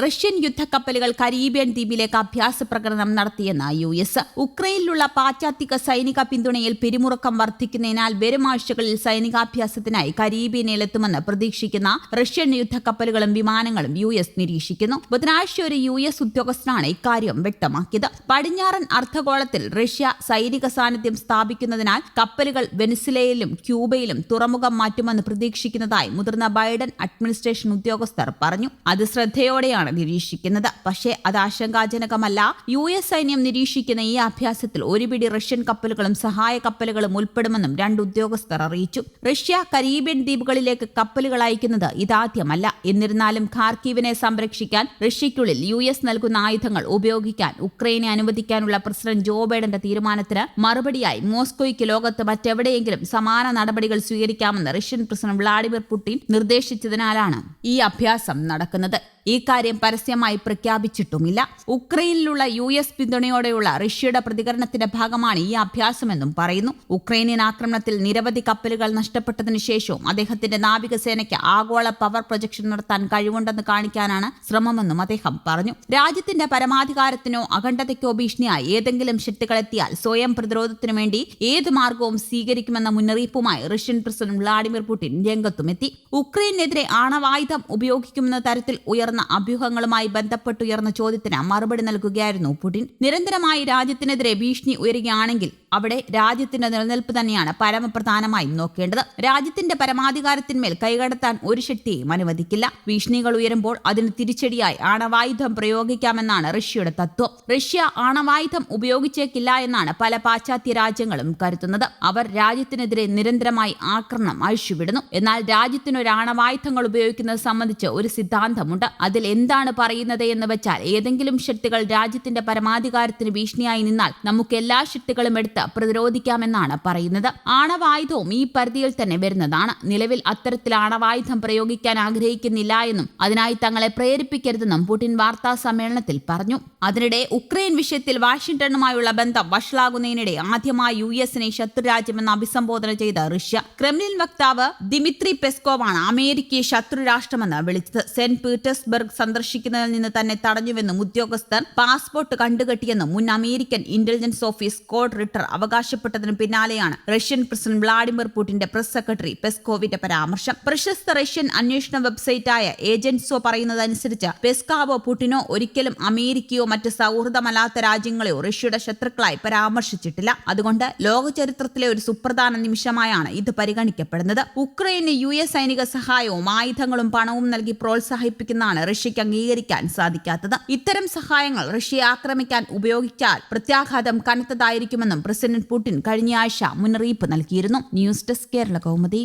Russian യുദ്ധക്കപ്പലുകൾ Caribbean ദ്വീപിലേക്ക് അഭ്യാസ പ്രകടനം നടത്തിയെന്ന് യു എസ്. ഉക്രൈനിലുള്ള പാശ്ചാത്യ സൈനിക പിന്തുണയിൽ പിരിമുറുക്കം വർദ്ധിക്കുന്നതിനാൽ വരും ആഴ്ചകളിൽ സൈനികാഭ്യാസത്തിനായി കരീബിയനിലെത്തുമെന്ന് പ്രതീക്ഷിക്കുന്ന റഷ്യൻ യുദ്ധക്കപ്പലുകളും വിമാനങ്ങളും യു എസ് നിരീക്ഷിക്കുന്നു. ബുധനാഴ്ച ഒരു യു എസ് ഉദ്യോഗസ്ഥനാണ് ഇക്കാര്യം വ്യക്തമാക്കിയത്. പടിഞ്ഞാറൻ അർദ്ധഗോളത്തിൽ റഷ്യ സൈനിക സാന്നിധ്യം സ്ഥാപിക്കുന്നതിനാൽ കപ്പലുകൾ വെനിസിലയിലും ക്യൂബയിലും തുറമുഖം മാറ്റുമെന്ന് പ്രതീക്ഷിക്കുന്നതായി മുതിർന്ന ബൈഡൻ അഡ്മിനിസ്ട്രേഷൻ ഉദ്യോഗസ്ഥർ പറഞ്ഞു. അത് ശ്രദ്ധയോടെയാണ് നിരീക്ഷിക്കുന്നത്. പക്ഷേ അത് ആശങ്കാജനകമല്ല. യു എസ് സൈന്യം നിരീക്ഷിക്കുന്ന ഈ അഭ്യാസത്തിൽ ഒരു പിടി റഷ്യൻ കപ്പലുകളും സഹായ കപ്പലുകളും ഉൾപ്പെടുമെന്നും രണ്ട് ഉദ്യോഗസ്ഥർ അറിയിച്ചു. റഷ്യ കരീബിയൻ ദ്വീപുകളിലേക്ക് കപ്പലുകൾ അയക്കുന്നത് ഇതാദ്യമല്ല. എന്നിരുന്നാലും ഖാർക്കീവിനെ സംരക്ഷിക്കാൻ റഷ്യയ്ക്കുള്ളിൽ യു എസ് നൽകുന്ന ആയുധങ്ങൾ ഉപയോഗിക്കാൻ ഉക്രൈനെ അനുവദിക്കാനുള്ള പ്രസിഡന്റ് ജോ ബൈഡന്റെ തീരുമാനത്തിന് മറുപടിയായി മോസ്കോയ്ക്ക് ലോകത്ത് മറ്റെവിടെയെങ്കിലും സമാന നടപടികൾ സ്വീകരിക്കാമെന്ന് റഷ്യൻ പ്രസിഡന്റ് വ്ളാഡിമിർ പുടിൻ നിർദ്ദേശിച്ചതിനാലാണ് ഈ അഭ്യാസം നടക്കുന്നത്. ഈ കാര്യം പരസ്യമായി പ്രഖ്യാപിച്ചിട്ടുമില്ല. ഉക്രൈനിലുള്ള യു എസ് പിന്തുണയോടെയുള്ള റഷ്യയുടെ പ്രതികരണത്തിന്റെ ഭാഗമാണ് ഈ അഭ്യാസമെന്നും പറയുന്നു. ഉക്രൈനിയൻ ആക്രമണത്തിൽ നിരവധി കപ്പലുകൾ നഷ്ടപ്പെട്ടതിനു ശേഷവും അദ്ദേഹത്തിന്റെ നാവികസേനയ്ക്ക് ആഗോള പവർ പ്രൊജക്ഷൻ നടത്താൻ കഴിവുണ്ടെന്ന് കാണിക്കാനാണ് ശ്രമമെന്നും അദ്ദേഹം പറഞ്ഞു. രാജ്യത്തിന്റെ പരമാധികാരത്തിനോ അഖണ്ഡതയ്ക്കോ ഭീഷണിയായി ഏതെങ്കിലും ശക്തികളെത്തിയാൽ സ്വയം പ്രതിരോധത്തിനു വേണ്ടി ഏത് മാർഗവും സ്വീകരിക്കുമെന്ന മുന്നറിയിപ്പുമായി റഷ്യൻ പ്രസിഡന്റ് വ്ളാഡിമിർ പുടിൻ രംഗത്തുമെത്തി. ഉക്രൈനെതിരെ ആണവായുധം ഉപയോഗിക്കുമെന്ന തരത്തിൽ ഉയർന്ന അഭ്യൂഹങ്ങളുമായി ബന്ധപ്പെട്ടുയർന്ന ചോദ്യത്തിന് മറുപടി നൽകുകയായിരുന്നു പുടിൻ. നിരന്തരമായി രാജ്യത്തിനെതിരെ ഭീഷണി ഉയരുകയാണെങ്കിൽ അവിടെ രാജ്യത്തിന്റെ നിലനിൽപ്പ് തന്നെയാണ് പരമപ്രധാനമായി നോക്കേണ്ടത്. രാജ്യത്തിന്റെ പരമാധികാരത്തിന്മേൽ കൈകടത്താൻ ഒരു ശക്തിയും അനുവദിക്കില്ല. ഭീഷണികൾ ഉയരുമ്പോൾ അതിന് തിരിച്ചടിയായി ആണവായുധം പ്രയോഗിക്കാമെന്നാണ് റഷ്യയുടെ തത്വം. റഷ്യ ആണവായുധം ഉപയോഗിച്ചേക്കില്ല എന്നാണ് പല പാശ്ചാത്യ രാജ്യങ്ങളും കരുതുന്നത്. അവർ രാജ്യത്തിനെതിരെ നിരന്തരമായി ആക്രമണം അഴിച്ചുവിടുന്നു. എന്നാൽ രാജ്യത്തിനൊരു ആണവായുധങ്ങൾ ഉപയോഗിക്കുന്നത് സംബന്ധിച്ച് ഒരു സിദ്ധാന്തമുണ്ട്. അതിൽ എന്താണ് പറയുന്നത് എന്ന് വെച്ചാൽ ഏതെങ്കിലും ശക്തികൾ രാജ്യത്തിന്റെ പരമാധികാരത്തിന് ഭീഷണിയായി നിന്നാൽ നമുക്ക് എല്ലാ ശക്തികളും എടുത്ത് പ്രതിരോധിക്കാമെന്നാണ് പറയുന്നത്. ആണവായുധവും ഈ പരിധിയിൽ തന്നെ വരുന്നതാണ്. നിലവിൽ അത്തരത്തിൽ ആണവായുധം പ്രയോഗിക്കാൻ ആഗ്രഹിക്കുന്നില്ല എന്നും അതിനായി തങ്ങളെ പ്രേരിപ്പിക്കരുതെന്നും പുടിൻ വാർത്താ സമ്മേളനത്തിൽ പറഞ്ഞു. അതിനിടെ ഉക്രൈൻ വിഷയത്തിൽ വാഷിംഗ്ടണുമായുള്ള ബന്ധം വഷളാകുന്നതിനിടെ ആദ്യമായി യു എസിനെ ശത്രുരാജ്യമെന്ന് അഭിസംബോധന ചെയ്ത റഷ്യ. ക്രെംലിൻ വക്താവ് ദിമിത്രി പെസ്കോവാണ് അമേരിക്കയെ ശത്രുരാഷ്ട്രമെന്ന് വിളിച്ചത്. സെന്റ് പീറ്റേഴ്സ്ബർഗ് സന്ദർശിക്കുന്നതിൽ നിന്ന് തന്നെ തടഞ്ഞുവെന്നും ഉദ്യോഗസ്ഥർ പാസ്പോർട്ട് കണ്ടുകെട്ടിയെന്നും മുൻ American intelligence office Scott Ritter അവകാശപ്പെട്ടതിന് പിന്നാലെയാണ് റഷ്യൻ പ്രസിഡന്റ് വ്ളാഡിമിർ പുടിന്റെ പ്രസ് സെക്രട്ടറി പെസ്കോവിന്റെ പരാമർശം. പ്രശസ്ത റഷ്യൻ അന്വേഷണ വെബ്സൈറ്റായ ഏജൻസോ പറയുന്നതനുസരിച്ച് പെസ്കാവോ പുടിനോ ഒരിക്കലും അമേരിക്കയോ മറ്റ് സൗഹൃദമല്ലാത്ത രാജ്യങ്ങളെയോ റഷ്യയുടെ ശത്രുക്കളായി പരാമർശിച്ചിട്ടില്ല. അതുകൊണ്ട് ലോക ചരിത്രത്തിലെ ഒരു സുപ്രധാന നിമിഷമായാണ് ഇത് പരിഗണിക്കപ്പെടുന്നത്. ഉക്രൈന് യു എസ് സൈനിക സഹായവും ആയുധങ്ങളും പണവും നൽകി പ്രോത്സാഹിപ്പിക്കുന്നതാണ് റഷ്യയ്ക്ക് അംഗീകരിക്കാൻ സാധിക്കാത്തത്. ഇത്തരം സഹായങ്ങൾ റഷ്യയെ ആക്രമിക്കാൻ ഉപയോഗിച്ചാൽ പ്രത്യാഘാതം കനത്തതായിരിക്കുമെന്നും പ്രസിഡന്റ് പുടിൻ കഴിഞ്ഞയാഴ്ച മുന്നറിയിപ്പ് നൽകിയിരുന്നു. News desk Kerala Kaumudi.